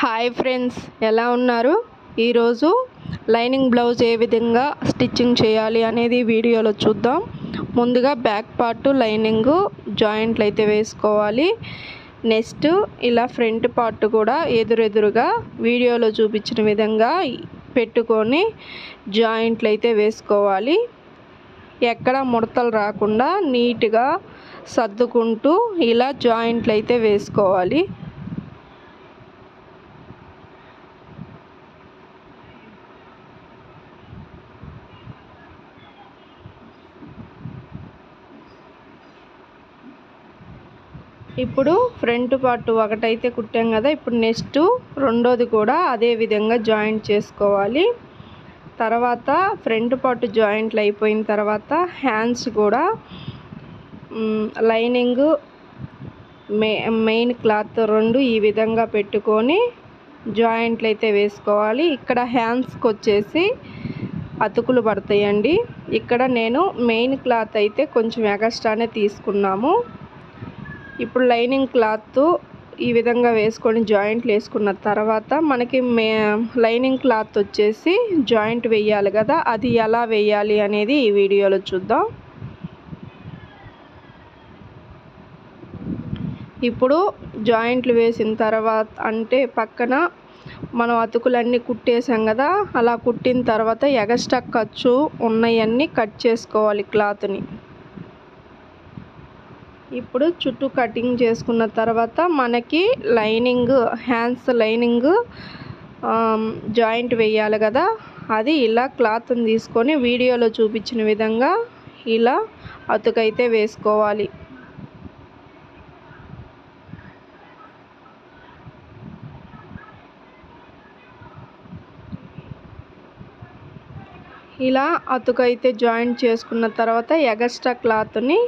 Hi friends ఎలా ఉన్నారు? ఈరోజు లైనింగ్ బ్లౌజ్ ఏ విధంగా స్టిచ్చింగ్ చేయాలి అనేది వీడియోలో చూద్దాం. ముందుగా బ్యాక్ పార్ట్ లైనింగ్ జాయింట్లు అయితే వేసుకోవాలి. నెక్స్ట్ ఇలా ఫ్రంట్ పార్ట్ కూడా ఎదురెదురుగా వీడియోలో చూపించిన విధంగా పెట్టుకొని జాయింట్లు అయితే వేసుకోవాలి. ఎక్కడ ముడతలు రాకుండా నీట్గా సర్దుకుంటూ ఇలా జాయింట్లు అయితే వేసుకోవాలి. ఇప్పుడు ఫ్రంట్ పార్ట్ ఒకటైతే కుట్టాం కదా ఇప్పుడు నెక్స్ట్ రెండోది కూడా అదే విధంగా జాయింట్ చేసుకోవాలి. తర్వాత ఫ్రంట్ పార్ట్ జాయింట్లు అయిపోయిన తర్వాత హ్యాండ్స్ కూడా లైనింగ్ మెయిన్ క్లాత్ రెండు ఈ విధంగా పెట్టుకొని జాయింట్లు అయితే వేసుకోవాలి. ఇక్కడ హ్యాండ్స్కి వచ్చేసి అతుకులు పడతాయండి. ఇక్కడ నేను మెయిన్ క్లాత్ అయితే కొంచెం ఎగస్ట్రానే తీసుకున్నాము. ఇప్పుడు లైనింగ్ క్లాత్ ఈ విధంగా వేసుకొని జాయింట్లు వేసుకున్న తర్వాత మనకి మే లైనింగ్ క్లాత్ వచ్చేసి జాయింట్ వేయాలి కదా అది ఎలా వేయాలి అనేది ఈ వీడియోలో చూద్దాం. ఇప్పుడు జాయింట్లు వేసిన తర్వాత అంటే పక్కన మనం అతుకులన్నీ కుట్టేసాం కదా అలా కుట్టిన తర్వాత ఎగస్ట్రా ఖర్చు ఉన్నాయన్నీ కట్ చేసుకోవాలి క్లాత్ని. ఇప్పుడు చుట్టూ కటింగ్ చేసుకున్న తర్వాత మనకి లైనింగ్ హ్యాండ్స్ లైనింగ్ జాయింట్ వేయాలి కదా. అది ఇలా క్లాత్ని తీసుకొని వీడియోలో చూపించిన విధంగా ఇలా అతుకైతే వేసుకోవాలి. ఇలా అతుకైతే జాయింట్ చేసుకున్న తర్వాత ఎగస్ట్రా క్లాత్ని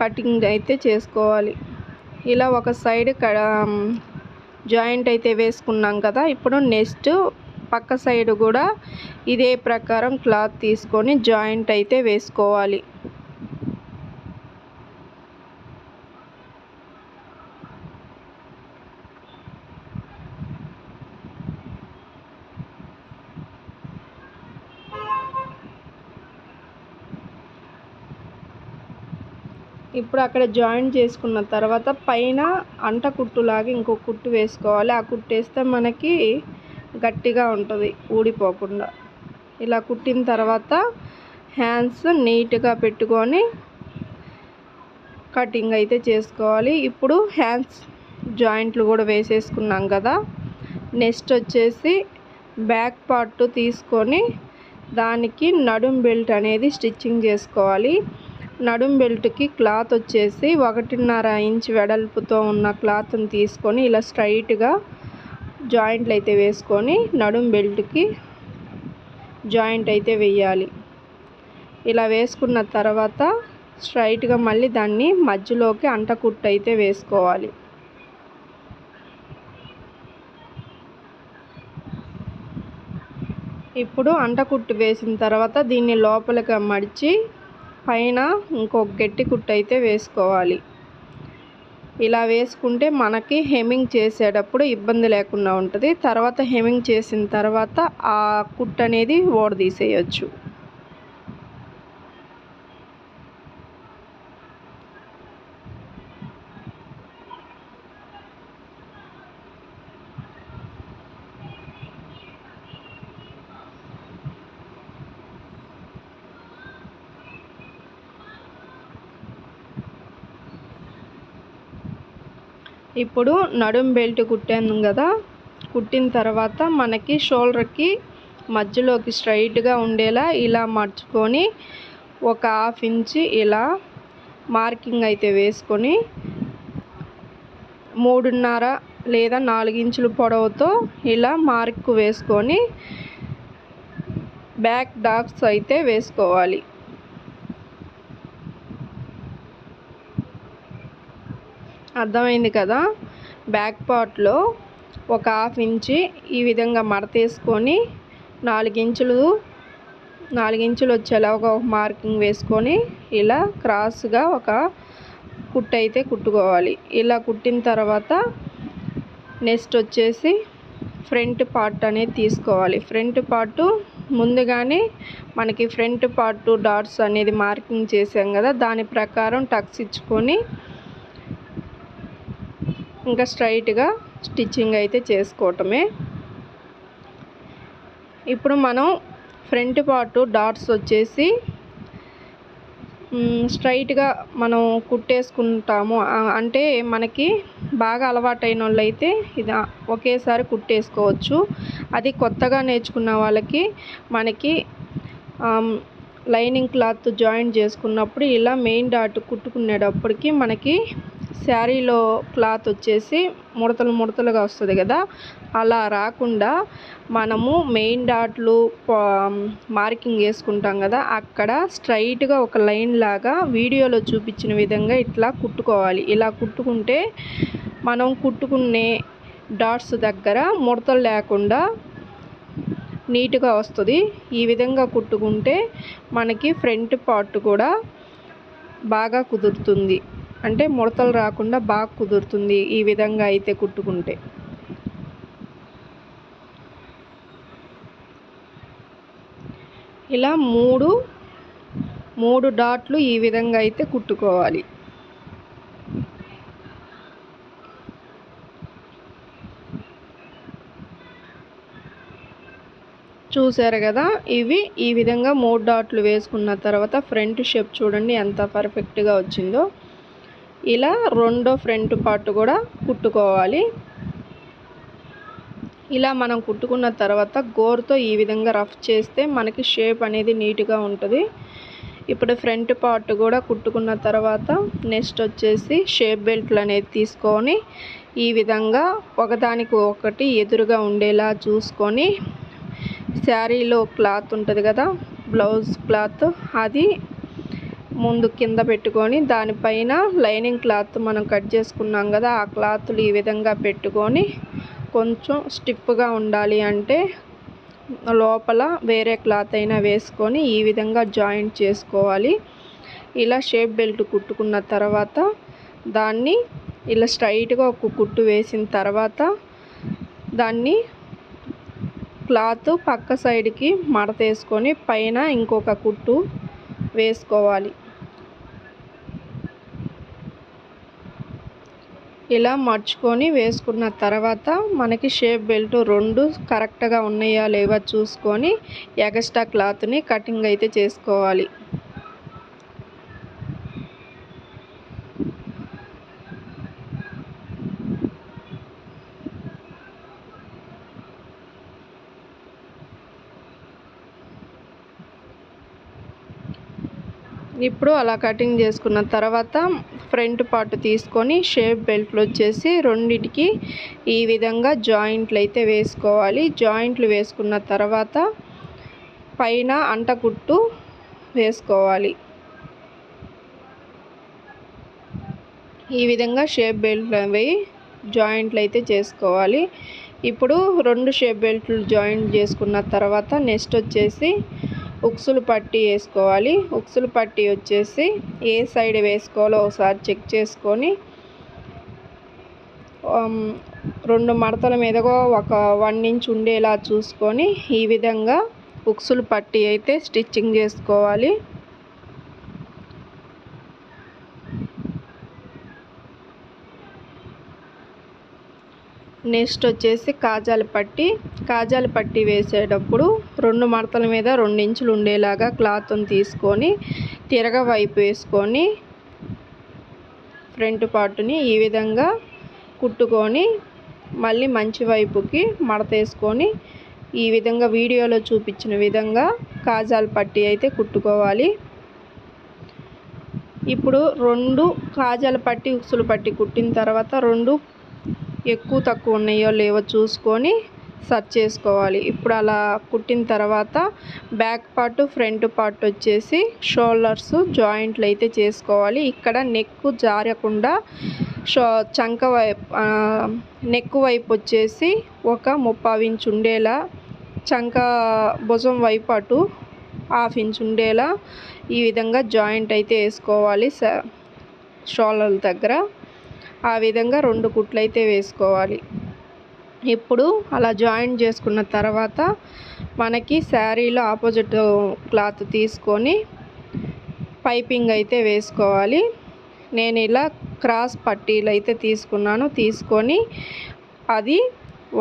కటింగ్ అయితే చేసుకోవాలి. ఇలా ఒక సైడ్ జాయింట్ అయితే వేసుకున్నాం కదా ఇప్పుడు నెక్స్ట్ పక్క సైడ్ కూడా ఇదే ప్రకారం క్లాత్ తీసుకొని జాయింట్ అయితే వేసుకోవాలి. ఇప్పుడు అక్కడ జాయిన్ చేసుకున్న తర్వాత పైన అంట కుట్టులాగా ఇంకో కుట్టు వేసుకోవాలి. ఆ కుట్టు వేస్తే మనకి గట్టిగా ఉంటుంది ఊడిపోకుండా. ఇలా కుట్టిన తర్వాత హ్యాండ్స్ నీట్గా పెట్టుకొని కటింగ్ అయితే చేసుకోవాలి. ఇప్పుడు హ్యాండ్స్ జాయింట్లు కూడా వేసేసుకున్నాం కదా. నెక్స్ట్ వచ్చేసి బ్యాక్ పార్ట్ తీసుకొని దానికి నడుం బెల్ట్ అనేది స్టిచ్చింగ్ చేసుకోవాలి. నడుం బెల్ట్కి క్లాత్ వచ్చేసి ఒకటిన్నర ఇంచ్ వెడల్పుతో ఉన్న క్లాత్ని తీసుకొని ఇలా స్ట్రైట్గా జాయింట్లు అయితే వేసుకొని నడుం బెల్ట్కి జాయింట్ అయితే వేయాలి. ఇలా వేసుకున్న తర్వాత స్ట్రైట్గా మళ్ళీ దాన్ని మధ్యలోకి అంటకుట్టు అయితే వేసుకోవాలి. ఇప్పుడు అంటకుట్టు వేసిన తర్వాత దీన్ని లోపలికి మడిచి పైన ఇంకొక గట్టి కుట్టు అయితే వేసుకోవాలి. ఇలా వేసుకుంటే మనకి హెమ్మింగ్ చేసేటప్పుడు ఇబ్బంది లేకుండా ఉంటుంది. తర్వాత హెమ్మింగ్ చేసిన తర్వాత ఆ కుట్టు అనేది ఓడదీసేయచ్చు. ఇప్పుడు నడుం బెల్ట్ కుట్టాను కదా కుట్టిన తర్వాత మనకి షోల్డర్కి మధ్యలోకి స్ట్రైట్గా ఉండేలా ఇలా మర్చుకొని ఒక హాఫ్ ఇంచి ఇలా మార్కింగ్ అయితే వేసుకొని మూడున్నర లేదా నాలుగు ఇంచుల పొడవుతో ఇలా మార్క్ వేసుకొని బ్యాక్ డాక్స్ అయితే వేసుకోవాలి. అర్థమైంది కదా? బ్యాక్ పార్ట్లో ఒక హాఫ్ ఇంచి ఈ విధంగా మడతేసుకొని నాలుగించులు నాలుగించులు వచ్చేలా ఒక మార్కింగ్ వేసుకొని ఇలా క్రాస్గా ఒక కుట్టు అయితే కుట్టుకోవాలి. ఇలా కుట్టిన తర్వాత నెక్స్ట్ వచ్చేసి ఫ్రంట్ పార్ట్ అనేది తీసుకోవాలి. ఫ్రంట్ పార్ట్ ముందుగానే మనకి ఫ్రంట్ పార్ట్ డాట్స్ అనేది మార్కింగ్ చేసాం కదా దాని ప్రకారం టక్స్ ఇచ్చుకొని ఇంకా స్ట్రైట్గా స్టిచ్చింగ్ అయితే చేసుకోవటమే. ఇప్పుడు మనం ఫ్రంట్ పార్ట్ డాట్స్ వచ్చేసి స్ట్రైట్గా మనం కుట్టేసుకుంటాము. అంటే మనకి బాగా అలవాటైన వాళ్ళైతే ఇది ఒకేసారి కుట్టేసుకోవచ్చు. అది కొత్తగా నేర్చుకున్న వాళ్ళకి మనకి లైనింగ్ క్లాత్ జాయిన్ చేసుకున్నప్పుడు ఇలా మెయిన్ డాట్ కుట్టుకునేటప్పటికి మనకి శారీలో క్లాత్ వచ్చేసి ముడతలు ముడతలుగా వస్తుంది కదా అలా రాకుండా మనము మెయిన్ డాట్లు మార్కింగ్ వేసుకుంటాం కదా అక్కడ స్ట్రైట్గా ఒక లైన్ లాగా వీడియోలో చూపించిన విధంగా ఇట్లా కుట్టుకోవాలి. ఇలా కుట్టుకుంటే మనం కుట్టుకునే డాట్స్ దగ్గర ముడతలు లేకుండా నీట్గా వస్తుంది. ఈ విధంగా కుట్టుకుంటే మనకి ఫ్రంట్ పార్ట్ కూడా బాగా కుదురుతుంది. అంటే ముడతలు రాకుండా బాగా కుదురుతుంది ఈ విధంగా అయితే కుట్టుకుంటే. ఇలా మూడు మూడు డాట్లు ఈ విధంగా అయితే కుట్టుకోవాలి. చూసారు కదా ఇవి ఈ విధంగా మూడు డాట్లు వేసుకున్న తర్వాత ఫ్రంట్ షేప్ చూడండి ఎంత పర్ఫెక్ట్గా వచ్చిందో. ఇలా రెండో ఫ్రంట్ పార్ట్ కూడా కుట్టుకోవాలి. ఇలా మనం కుట్టుకున్న తర్వాత గోరుతో ఈ విధంగా రఫ్ చేస్తే మనకి షేప్ అనేది నీట్గా ఉంటుంది. ఇప్పుడు ఫ్రంట్ పార్ట్ కూడా కుట్టుకున్న తర్వాత నెక్స్ట్ వచ్చేసి షేప్ బెల్ట్లు అనేది తీసుకొని ఈ విధంగా ఒకదానికి ఒకటి ఎదురుగా ఉండేలా చూసుకొని శారీలో క్లాత్ ఉంటుంది కదా బ్లౌజ్ క్లాత్ అది ముందు కింద పెట్టుకొని దానిపైన లైనింగ్ క్లాత్ మనం కట్ చేసుకున్నాం కదా ఆ క్లాత్లు ఈ విధంగా పెట్టుకొని కొంచెం స్టిప్గా ఉండాలి అంటే లోపల వేరే క్లాత్ అయినా వేసుకొని ఈ విధంగా జాయింట్ చేసుకోవాలి. ఇలా షేప్ బెల్ట్ కుట్టుకున్న తర్వాత దాన్ని ఇలా స్ట్రైట్గా ఒక కుట్టు వేసిన తర్వాత దాన్ని క్లాత్ పక్క సైడ్కి మడత వేసుకొని పైన ఇంకొక కుట్టు వేసుకోవాలి. ఇలా మర్చుకొని వేసుకున్న తర్వాత మనకి షేప్ బెల్ట్ రెండు కరెక్ట్గా ఉన్నాయా లేవా చూసుకొని ఎగస్ట్రా క్లాత్ని కటింగ్ అయితే చేసుకోవాలి. ఇప్పుడు అలా కటింగ్ చేసుకున్న తర్వాత ఫ్రంట్ పార్ట్ తీసుకొని షేప్ బెల్ట్లు వచ్చేసి రెండిటికి ఈ విధంగా జాయింట్లు అయితే వేసుకోవాలి. జాయింట్లు వేసుకున్న తర్వాత పైన అంటకుట్టు వేసుకోవాలి. ఈ విధంగా షేప్ బెల్ట్లు అవి జాయింట్లు అయితే చేసుకోవాలి. ఇప్పుడు రెండు షేప్ బెల్ట్లు జాయింట్ చేసుకున్న తర్వాత నెక్స్ట్ వచ్చేసి ఉక్సులు పట్టి వేసుకోవాలి. ఉక్సులు పట్టి వచ్చేసి ఏ సైడ్ వేసుకోవాలో ఒకసారి చెక్ చేసుకొని రెండు మడతల మీదగా ఒక వన్ ఇంచ్ ఉండేలా చూసుకొని ఈ విధంగా ఉక్సులు పట్టి అయితే స్టిచ్చింగ్ చేసుకోవాలి. నెక్స్ట్ వచ్చేసి కాజాల పట్టి. కాజాల పట్టి వేసేటప్పుడు రెండు మడతల మీద రెండు ఇంచులు ఉండేలాగా క్లాత్ని తీసుకొని తిరగ వైపు వేసుకొని ఫ్రంట్ పార్ట్ని ఈ విధంగా కుట్టుకొని మళ్ళీ మంచి వైపుకి మడత వేసుకొని ఈ విధంగా వీడియోలో చూపించిన విధంగా కాజాల పట్టి అయితే కుట్టుకోవాలి. ఇప్పుడు రెండు కాజాల పట్టి ఉక్సులు పట్టి కుట్టిన తర్వాత రెండు ఎక్కువ తక్కువ ఉన్నాయో లేవో చూసుకొని సర్చ్ చేసుకోవాలి. ఇప్పుడు అలా కుట్టిన తర్వాత బ్యాక్ పార్ట్ ఫ్రంట్ పార్ట్ వచ్చేసి షోల్డర్స్ జాయింట్లు అయితే చేసుకోవాలి. ఇక్కడ నెక్ జారకుండా షో చంక వైపు నెక్ వైపు వచ్చేసి ఒక ముప్పావు ఇంచ్ ఉండేలా చంక భుజం వైపు అటు హాఫ్ ఇంచ్ ఉండేలా ఈ విధంగా జాయింట్ అయితే వేసుకోవాలి షోల్డర్ల దగ్గర. ఆ విధంగా రెండు కుట్లు అయితే వేసుకోవాలి. ఇప్పుడు అలా జాయిన్ చేసుకున్న తర్వాత మనకి శారీలో ఆపోజిట్ క్లాత్ తీసుకొని పైపింగ్ అయితే వేసుకోవాలి. నేను ఇలా క్రాస్ పట్టీలు అయితే తీసుకున్నాను. తీసుకొని అది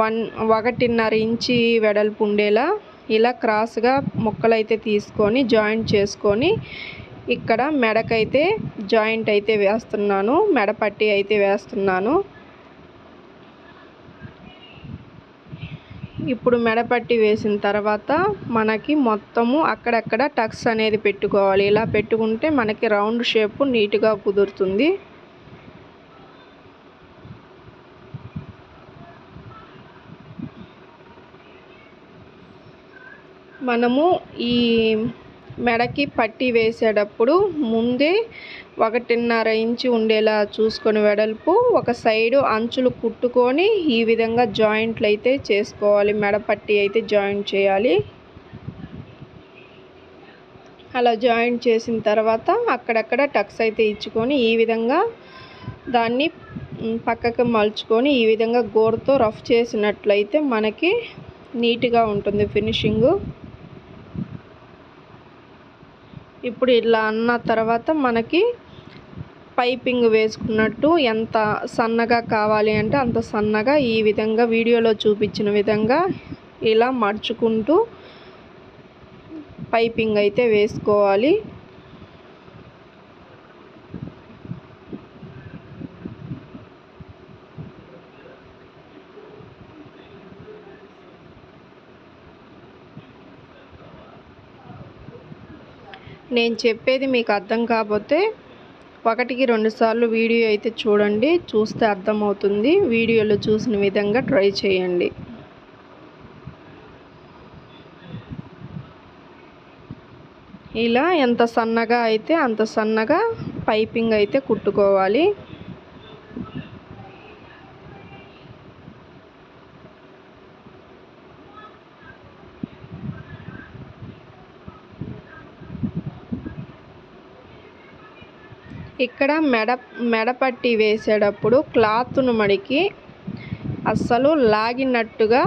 వన్ ఒకటిన్నర ఇంచి వెడల్పు ఉండేలా ఇలా క్రాస్గా ముక్కలైతే తీసుకొని జాయింట్ చేసుకొని ఇక్కడ మెడకైతే జాయింట్ అయితే వేస్తున్నాను మెడపట్టి అయితే వేస్తున్నాను. ఇప్పుడు మెడపట్టి వేసిన తర్వాత మనకి మొత్తము అక్కడక్కడ టక్స్ అనేది పెట్టుకోవాలి. ఇలా పెట్టుకుంటే మనకి రౌండ్ షేప్ నీట్గా కుదురుతుంది. మనము ఈ మెడకి పట్టి వేసేటప్పుడు ముందే ఒకటిన్నర ఇంచు ఉండేలా చూసుకొని వెడల్పు ఒక సైడు అంచులు కుట్టుకొని ఈ విధంగా జాయింట్లు అయితే చేసుకోవాలి. మెడ పట్టి అయితే జాయింట్ చేయాలి. అలా జాయింట్ చేసిన తర్వాత అక్కడక్కడ టక్స్ అయితే ఇచ్చుకొని ఈ విధంగా దాన్ని పక్కకి మలుచుకొని ఈ విధంగా గోరుతో రఫ్ చేసినట్లయితే మనకి నీట్గా ఉంటుంది ఫినిషింగు. ఇప్పుడు ఇలా అన్న తర్వాత మనకి పైపింగ్ వేసుకున్నట్టు ఎంత సన్నగా కావాలి అంటే అంత సన్నగా ఈ విధంగా వీడియోలో చూపించిన విధంగా ఇలా మడుచుకుంటూ పైపింగ్ అయితే వేసుకోవాలి. నేను చెప్పేది మీకు అర్థం కాకపోతే ఒకటికి రెండుసార్లు వీడియో అయితే చూడండి చూస్తే అర్థమవుతుంది. వీడియోలో చూసిన విధంగా ట్రై చేయండి. ఇలా ఎంత సన్నగా అయితే అంత సన్నగా పైపింగ్ అయితే కుట్టుకోవాలి. ఇక్కడ మెడ మెడపట్టి వేసేటప్పుడు క్లాత్ను మడికి అస్సలు లాగినట్టుగా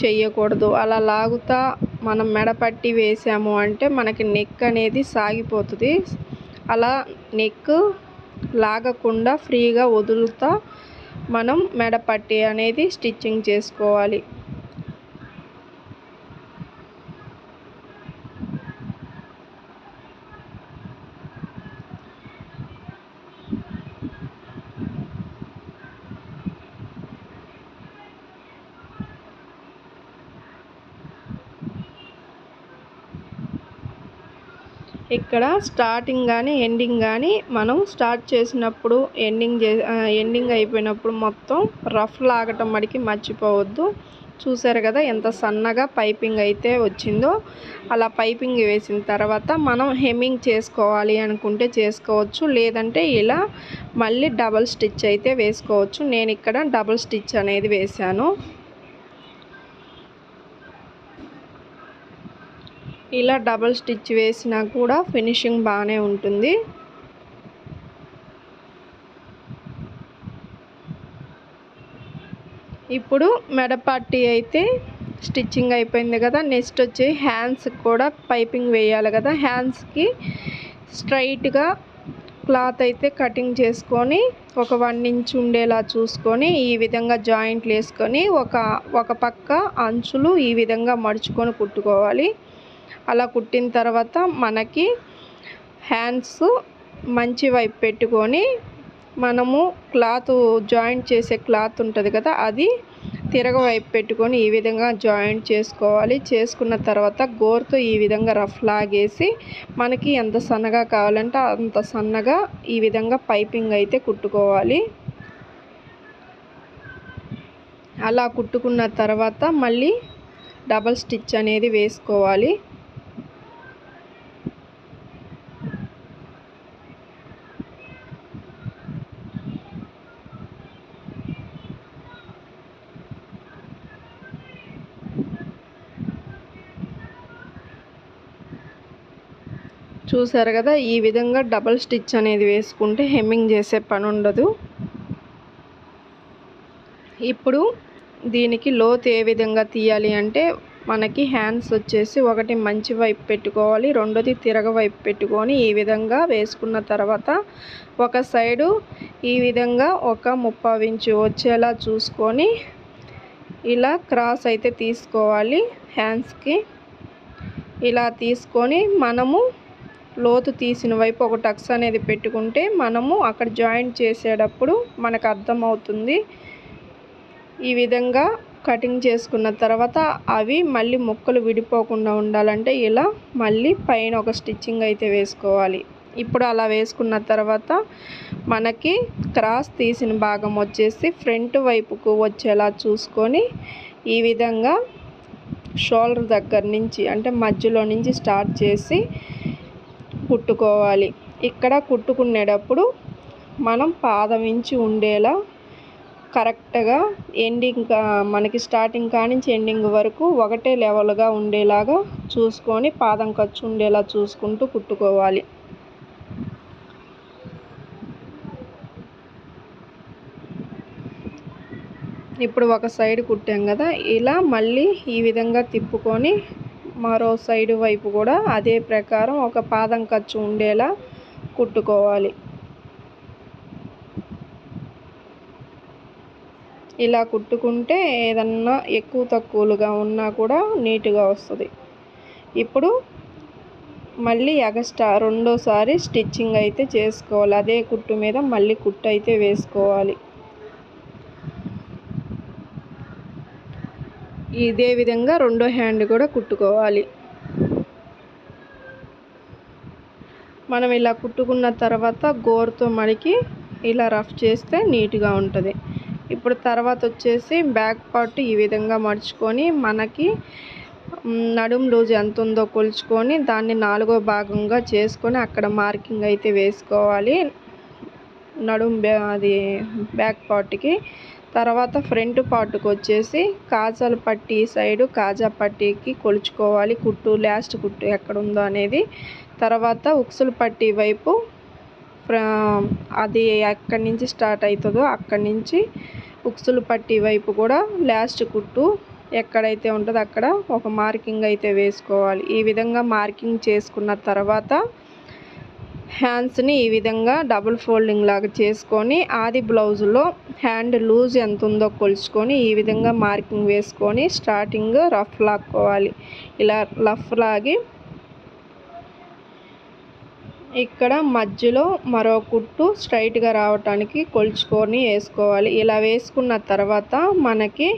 చేయకూడదు అలా లాగుతా మనం మెడపట్టి వేసాము అంటే మనకి నెక్ అనేది సాగిపోతుంది. అలా నెక్ లాగకుండా ఫ్రీగా వదులుతా మనం మెడపట్టి అనేది స్టిచ్చింగ్ చేసుకోవాలి. ఇక్కడ స్టార్టింగ్ కానీ ఎండింగ్ కానీ మనం స్టార్ట్ చేసినప్పుడు ఎండింగ్ చే ఎండింగ్ అయిపోయినప్పుడు మొత్తం రఫ్ లాగటం మడికి మర్చిపోవద్దు. చూసారు కదా ఎంత సన్నగా పైపింగ్ అయితే వచ్చిందో? అలా పైపింగ్ వేసిన తర్వాత మనం హెమ్మింగ్ చేసుకోవాలి అనుకుంటే చేసుకోవచ్చు. లేదంటే ఇలా మళ్ళీ డబల్ స్టిచ్ అయితే వేసుకోవచ్చు. నేను ఇక్కడ డబల్ స్టిచ్ అనేది వేశాను. ఇలా డబల్ స్టిచ్ వేసినా కూడా ఫినిషింగ్ బాగానే ఉంటుంది. ఇప్పుడు మెడపట్టి అయితే స్టిచ్చింగ్ అయిపోయింది కదా. నెక్స్ట్ వచ్చి హ్యాండ్స్కి కూడా పైపింగ్ వేయాలి కదా. హ్యాండ్స్కి స్ట్రైట్గా క్లాత్ అయితే కటింగ్ చేసుకొని ఒక వన్ ఇంచ్ ఉండేలా చూసుకొని ఈ విధంగా జాయింట్లు వేసుకొని ఒక ఒక పక్క అంచులు ఈ విధంగా మడుచుకొని కుట్టుకోవాలి. అలా కుట్టిన తర్వాత మనకి హ్యాండ్స్ మంచి వైపు పెట్టుకొని మనము క్లాత్ జాయింట్ చేసే క్లాత్ ఉంటుంది కదా అది తిరగ వైపు పెట్టుకొని ఈ విధంగా జాయింట్ చేసుకోవాలి. చేసుకున్న తర్వాత గోరుతో ఈ విధంగా రఫ్ లాగేసి మనకి ఎంత సన్నగా కావాలంటే అంత సన్నగా ఈ విధంగా పైపింగ్ అయితే కుట్టుకోవాలి. అలా కుట్టుకున్న తర్వాత మళ్ళీ డబల్ స్టిచ్ అనేది వేసుకోవాలి. చూసారు కదా ఈ విధంగా డబల్ స్టిచ్ అనేది వేసుకుంటే హెమ్మింగ్ చేసే పని ఉండదు ఇప్పుడు దీనికి లోతు ఏ విధంగా తీయాలి అంటే మనకి హ్యాండ్స్ వచ్చేసి ఒకటి మంచి వైపు పెట్టుకోవాలి రెండోది తిరగ వైపు పెట్టుకొని ఈ విధంగా వేసుకున్న తర్వాత ఒక సైడు ఈ విధంగా ఒక ముప్పావు ఇంచు వచ్చేలా చూసుకొని ఇలా క్రాస్ అయితే తీసుకోవాలి హ్యాండ్స్కి. ఇలా తీసుకొని మనము లోతు తీసిన వైపు ఒక టక్స్ అనేది పెట్టుకుంటే మనము అక్కడ జాయింట్ చేసేటప్పుడు మనకు అర్థమవుతుంది. ఈ విధంగా కటింగ్ చేసుకున్న తర్వాత అవి మళ్ళీ ముక్కలు విడిపోకుండా ఉండాలంటే ఇలా మళ్ళీ పైన ఒక స్టిచ్చింగ్ అయితే వేసుకోవాలి. ఇప్పుడు అలా వేసుకున్న తర్వాత మనకి క్రాస్ తీసిన భాగం వచ్చేసి ఫ్రంట్ వైపుకు వచ్చేలా చూసుకొని ఈ విధంగా షోల్డర్ దగ్గర నుంచి అంటే మధ్యలో నుంచి స్టార్ట్ చేసి కుట్టుకోవాలి ఇక్కడ కుట్టుకునేటప్పుడు మనం పాదం ఇంచి ఉండేలా కరెక్ట్గా ఎండింగ్ మనకి స్టార్టింగ్ కానించి ఎండింగ్ వరకు ఒకటే లెవెల్గా ఉండేలాగా చూసుకొని పాదం ఖర్చు ఉండేలా చూసుకుంటూ కుట్టుకోవాలి. ఇప్పుడు ఒక సైడ్ కుట్టాం కదా ఇలా మళ్ళీ ఈ విధంగా తిప్పుకొని మరో సైడ్ వైపు కూడా అదే ప్రకారం ఒక పాదం ఖర్చు ఉండేలా కుట్టుకోవాలి. ఇలా కుట్టుకుంటే ఏదన్నా ఎక్కువ తక్కువలుగా ఉన్నా కూడా నీట్గా వస్తుంది. ఇప్పుడు మళ్ళీ ఎగస్ట్రా రెండోసారి స్టిచ్చింగ్ అయితే చేసుకోవాలి. అదే కుట్టు మీద మళ్ళీ కుట్టు అయితే వేసుకోవాలి. ఇదే విధంగా రెండో హ్యాండ్ కూడా కుట్టుకోవాలి. మనం ఇలా కుట్టుకున్న తర్వాత గోరుతో మడికి ఇలా రఫ్ చేస్తే నీట్గా ఉంటుంది. ఇప్పుడు తర్వాత వచ్చేసి బ్యాక్ పార్ట్ ఈ విధంగా మడుచుకొని మనకి నడుం లూజ్ ఎంత ఉందో కొలుచుకొని దాన్ని నాలుగో భాగంగా చేసుకొని అక్కడ మార్కింగ్ అయితే వేసుకోవాలి. నడుం అది బ్యాక్ పార్ట్కి. తర్వాత ఫ్రంట్ పార్ట్కి వచ్చేసి కాజాల పట్టీ సైడు కాజా పట్టీకి కొలుచుకోవాలి. కుట్టు లాస్ట్ కుట్టు ఎక్కడ ఉందో అనేది. తర్వాత ఉక్సుల పట్టి వైపు అది ఎక్కడి నుంచి స్టార్ట్ అవుతుందో అక్కడి నుంచి ఉక్సులు పట్టి వైపు కూడా లాస్ట్ కుట్టు ఎక్కడైతే ఉంటుందో అక్కడ ఒక మార్కింగ్ అయితే వేసుకోవాలి. ఈ విధంగా మార్కింగ్ చేసుకున్న తర్వాత హ్యాండ్స్ని ఈ విధంగా డబుల్ ఫోల్డింగ్ లాగా చేసుకొని ఆది బ్లౌజ్లో హ్యాండ్ లూజ్ ఎంత ఉందో కొలుచుకొని ఈ విధంగా మార్కింగ్ వేసుకొని స్టార్టింగ్ రఫ్ లాక్కోవాలి. ఇలా రఫ్ లాగి ఇక్కడ మధ్యలో మరో కుట్టు స్ట్రైట్గా రావటానికి కొలుచుకొని వేసుకోవాలి. ఇలా వేసుకున్న తర్వాత మనకి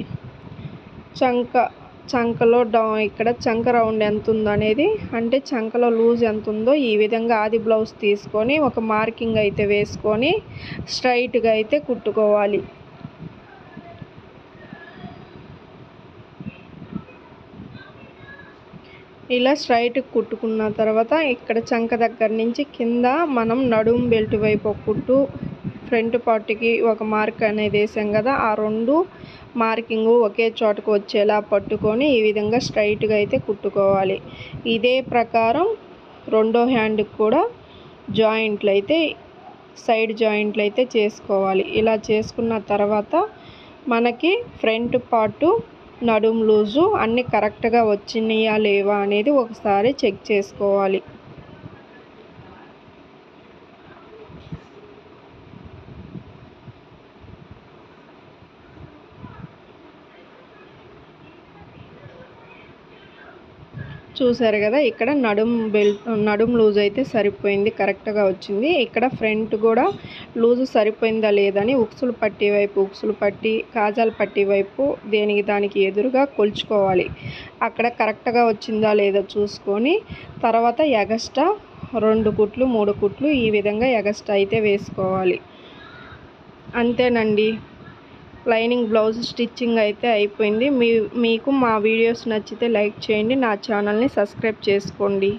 చంక చంకలో డౌ ఇక్కడ చంక రౌండ్ ఎంత ఉందో అనేది అంటే చంకలో లూజ్ ఎంత ఉందో ఈ విధంగా ఆది బ్లౌజ్ తీసుకొని ఒక మార్కింగ్ అయితే వేసుకొని స్ట్రైట్గా అయితే కుట్టుకోవాలి. ఇలా స్ట్రైట్ కుట్టుకున్న తర్వాత ఇక్కడ చంక దగ్గర నుంచి కింద మనం నడుము బెల్ట్ వైపు ఒక కుట్టు ఫ్రంట్ పార్ట్కి ఒక మార్క్ అనేది వేసాం కదా ఆ రెండు మార్కింగ్ ఒకే చోటకు వచ్చేలా పట్టుకొని ఈ విధంగా స్ట్రైట్గా అయితే కుట్టుకోవాలి. ఇదే ప్రకారం రెండో హ్యాండ్కి కూడా జాయింట్లు అయితే సైడ్ జాయింట్లు అయితే చేసుకోవాలి. ఇలా చేసుకున్న తర్వాత మనకి ఫ్రంట్ పార్టు నడుము లూజు అన్నీ కరెక్ట్గా వచ్చినాయా లేవా అనేది ఒకసారి చెక్ చేసుకోవాలి. చూసారు కదా ఇక్కడ నడుం బెల్ట్ నడుం లూజ్ అయితే సరిపోయింది కరెక్ట్గా వచ్చింది. ఇక్కడ ఫ్రంట్ కూడా లూజు సరిపోయిందా లేదని ఉక్సులు పట్టి వైపు ఉక్సులు పట్టి కాజాలు పట్టి వైపు దేనికి దానికి ఎదురుగా కొలుచుకోవాలి. అక్కడ కరెక్ట్గా వచ్చిందా లేదో చూసుకొని తర్వాత ఎగస్ట్రా రెండు కుట్లు మూడు కుట్లు ఈ విధంగా ఎగస్ట్రా అయితే వేసుకోవాలి. అంతేనండి. లైనింగ్ బ్లౌజ్ స్టిచ్చింగ్ అయితే అయిపోయింది. మీ మీకు మా వీడియోస్ నచ్చితే లైక్ చేయండి. నా ఛానల్ని సబ్స్క్రైబ్ చేసుకోండి.